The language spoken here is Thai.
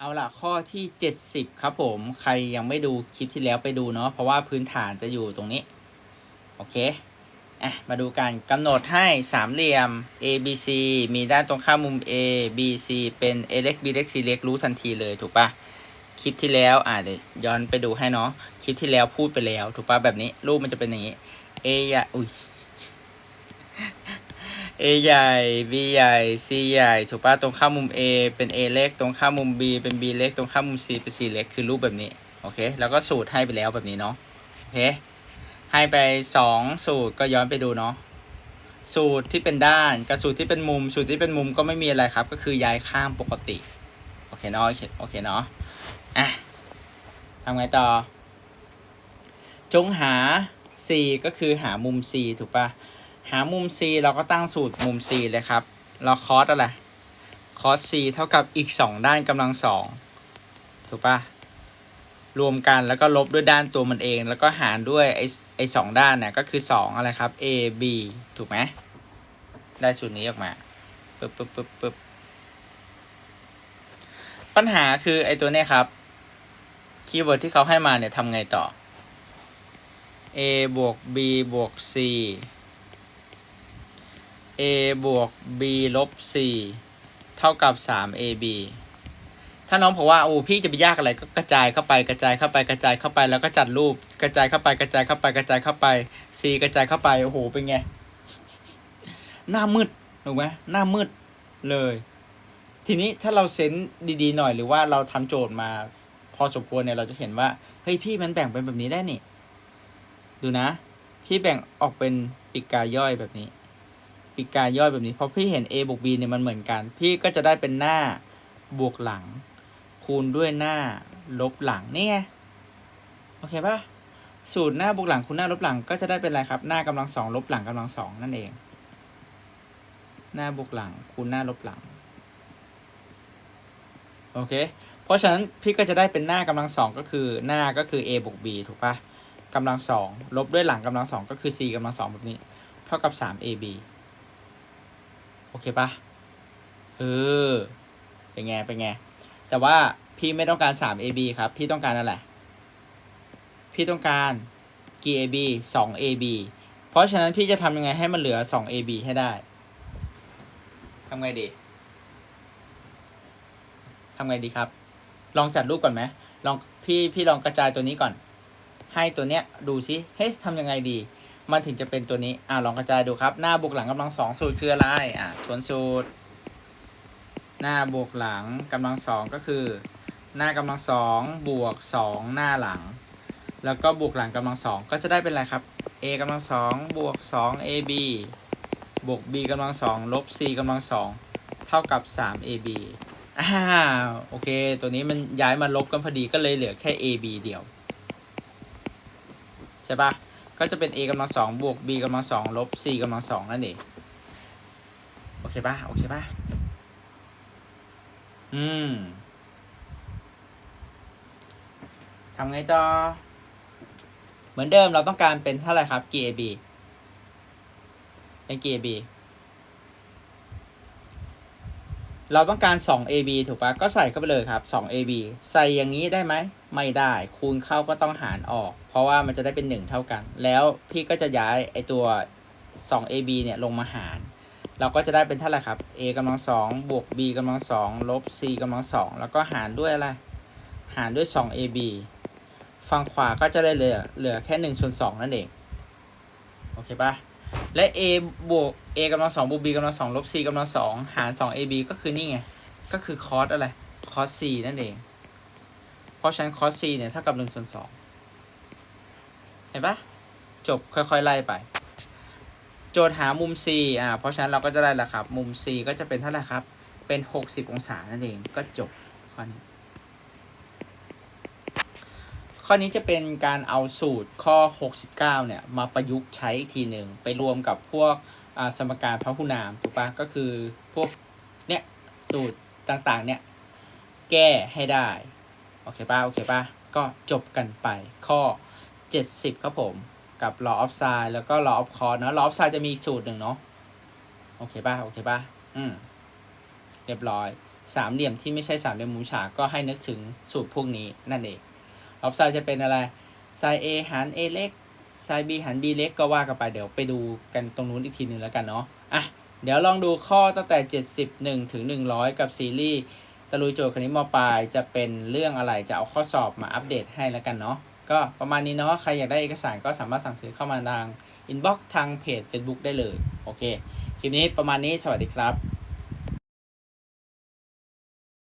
เอาล่ะข้อที่ 70 ครับผมใครยังไม่ดูคลิปที่แล้วไปดูเนาะเพราะว่าพื้นฐานจะอยู่ตรงนี้ โอเคอะมาดูกันกำหนดให้สามเหลี่ยม A B C มีด้านตรงข้ามมุม A B C เป็น A เล็ก B เล็ก C เล็กรู้ทันทีเลยถูกปะคลิปที่แล้วอะเดี๋ยวย้อนไปดูให้เนาะคลิปที่แล้วพูดไปแล้ว ถูกปะแบบนี้รูปมันจะเป็นอย่างนี้ A อุ้ย A ใหญ่ B ใหญ่ C ใหญ่ ถูกปะตรงข้ามมุม A เป็น A เล็ก ตรงข้ามมุม B เป็น B เล็ก ตรงข้ามมุม C เป็น C เล็ก คือรูปแบบนี้ โอเค แล้วก็สูตรให้ไปแล้วแบบนี้เนาะ โอเค ให้ไปสองสูตรก็ย้อนไปดูเนาะ สูตรที่เป็นด้านกับสูตรที่เป็นมุม สูตรที่เป็นมุมก็ไม่มีอะไรครับ ก็คือย้ายข้างปกติ โอเคเนาะ โอเคโอเคเนาะ อะทำไงต่อ จงหา C ก็คือหามุม C ถูกป่ะ หามุม c เราก็ตั้งสูตรมุม c เลยครับ เราคอสอะไรคอส c เท่ากับอีก 2 ด้านกำลังสองถูกปะรวมกันแล้วก็ลบด้วยด้านตัวมันเอง แล้วก็หารด้วยไอ้ไอ้สองด้านเนี่ยก็คือ 2 อะไรครับ a b ถูกไหมได้สูตรนี้ออกมาปึ๊บปึ๊บปึ๊บปึ๊บปัญหาคือไอ้ตัวเนี้ยครับคีย์เวิร์ดที่เขาให้มาเนี่ยทำไงต่อ a บวก b บวก c a บวก b ลบ c เท่ากับ 3 ab ถ้าน้องบอกว่าโอ้พี่จะไปยากอะไรก็กระจายเข้าไปกระจายเข้าไปกระจายเข้าไปแล้วก็จัดรูปกระจายเข้าไปกระจายเข้าไปกระจายเข้าไป c กระจายเข้าไปโอ้โหเป็นไง หน้ามืดถูกไหมหน้ามืดเลย ทีนี้ถ้าเราเซนส์ดีๆหน่อยหรือว่าเราทำโจทย์มาพอสมควรเนี่ยเราจะเห็นว่าเฮ้ยพี่มันแบ่งเป็นแบบนี้ได้นี่ ดูนะ พี่แบ่งออกเป็นปีกกาย่อยแบบนี้ ปีกกาย่อยแบบนี้เพราะพี่เห็น a บวก b เนี่ยมันเหมือนกัน พี่ก็จะได้เป็นหน้าบวกหลัง คูณด้วยหน้าลบหลังนี่ไงโอเคปะสูตรหน้าบวกหลังคูณหน้าลบหลังก็จะได้เป็นอะไรครับ หน้ากำลังสองลบหลังกำลังสองนั่นเอง หน้าบวกหลังคูณหน้าลบหลังโอเคเพราะฉะนั้นพี่ก็จะได้เป็นหน้ากำลังสองก็คือหน้าก็คือ a บวก b ถูกปะกำลังสองลบด้วยหลังกำลังสองก็คือ c กำลังสองแบบนี้ เท่ากับสาม ab อเคปะเออเป็นไงเป็นไง แต่ว่าพี่ไม่ต้องการ 3 AB ครับ พี่ต้องการอะไร พี่ต้องการกี่ AB 2 AB เพราะฉะนั้นพี่จะทำยังไงให้มันเหลือ 2 AB ให้ได้ทำไงดีทำไงดีครับ ลองจัดรูปก่อนไหมลองพี่พี่ลองกระจายตัวนี้ก่อน ให้ตัวเนี้ยดูซิเฮ้ยทำยังไงดี มันถึงจะเป็นตัวนี้ อ่าลองกระจายดูครับ หน้าบวกหลังกำลังสองสูตรคืออะไร อ่าทวนสูตร หน้าบวกหลังกำลังสองก็คือ หน้ากำลังสองบวกสองหน้าหลัง แล้วก็บวกหลังกำลังสองก็จะได้เป็นอะไรครับ a กำลังสองบวกสอง ab บวก b กำลังสองลบ c กำลังสองเท่ากับสาม ab อ่าโอเค ตัวนี้มันย้ายมาลบกันพอดีก็เลยเหลือแค่ ab เดียว ใช่ปะ ก็จะเป็น a กำลังสองบวก b กำลังสองลบ c กำลังสองนั่นเองโอเคปะโอเคปะอืมทำไงต่อ เหมือนเดิมเราต้องการเป็นเท่าไหร่ครับกี่ AB เป็น GAB AB เราต้องการ 2 AB ถูกปะก็ใส่เข้าไปเลยครับ 2 AB ใส่อย่างนี้ได้ไหม ไม่ได้ คูณเข้าก็ต้องหารออก เพราะว่ามันจะได้เป็น 1 เท่ากัน แล้วพี่ก็จะย้ายไอตัว 2 AB เนี่ยลงมาหาร เราก็จะได้เป็นเท่าไหร่ครับ a กำลังสองบวก b กำลังสองลบ c กำลังสองแล้วก็หารด้วยอะไร หารด้วย 2 ab ฝั่งขวาก็จะได้เหลือเหลือแค่1ส่วน2นั่นเอง โอเคปะ และ a บวก a กำลังสองบวก b กำลังสองลบ c กำลังสองหาร 2 ab ก็คือนี่ไง ก็คือ cos อะไร cos c นั่นเอง เพราะฉะนั้น cos c เนี่ยเท่ากับ1ส่วน2เห็นปะจบค่อยๆ ไล่ไป โจทย์หามุม C อ่าเพราะฉะนั้นเราก็จะได้ล้วครับ มุม C ก็จะเป็นเท่าไหร่ครับ เป็น 60 องศานั่นเองก็จบข้อนี้ ข้อนี้จะเป็นการเอาสูตรข้อ 69 เนี่ย มาประยุกต์ใช้อีกทีหนึ่งไปรวมกับพวกสมการพหุนามถูกปะก็คือพวกเนี่ยสูตรต่างๆ เนี่ย แก้ให้ได้ โอเคปะโอเคปะก็จบกันไปข้อ 70 ครับผมกับ law of sine แล้วก็ law of cos เนอะ law of sine จะมีสูตรหนึ่งเนาะโอเคปะโอเคปะอืมเรียบร้อย สามเหลี่ยมที่ไม่ใช่สามเหลี่ยมมุมฉากก็ให้นึกถึงสูตรพวกนี้นั่นเอง รอบไซด์จะเป็นอะไรไซน์ A หาร A เล็กไซน์ B หาร B เล็กก็ว่ากันไปเดี๋ยวไปดูกันตรงนู้นอีกทีหนึ่งแล้วกันเนาะอะเดี๋ยวลองดูข้อตั้งแต่ 71 ถึง 100 กับซีรีส์ตะลุยโจทย์คณิตมปลายจะเป็นเรื่องอะไรจะเอาข้อสอบมาอัปเดตให้แล้วกันเนาะก็ประมาณนี้เนาะใครอยากได้เอกสารก็สามารถสั่งซื้อเข้ามาทางอินบ็อกซ์ทางเพจ Facebook ได้เลย โอเค คลิปนี้ประมาณนี้สวัสดีครับ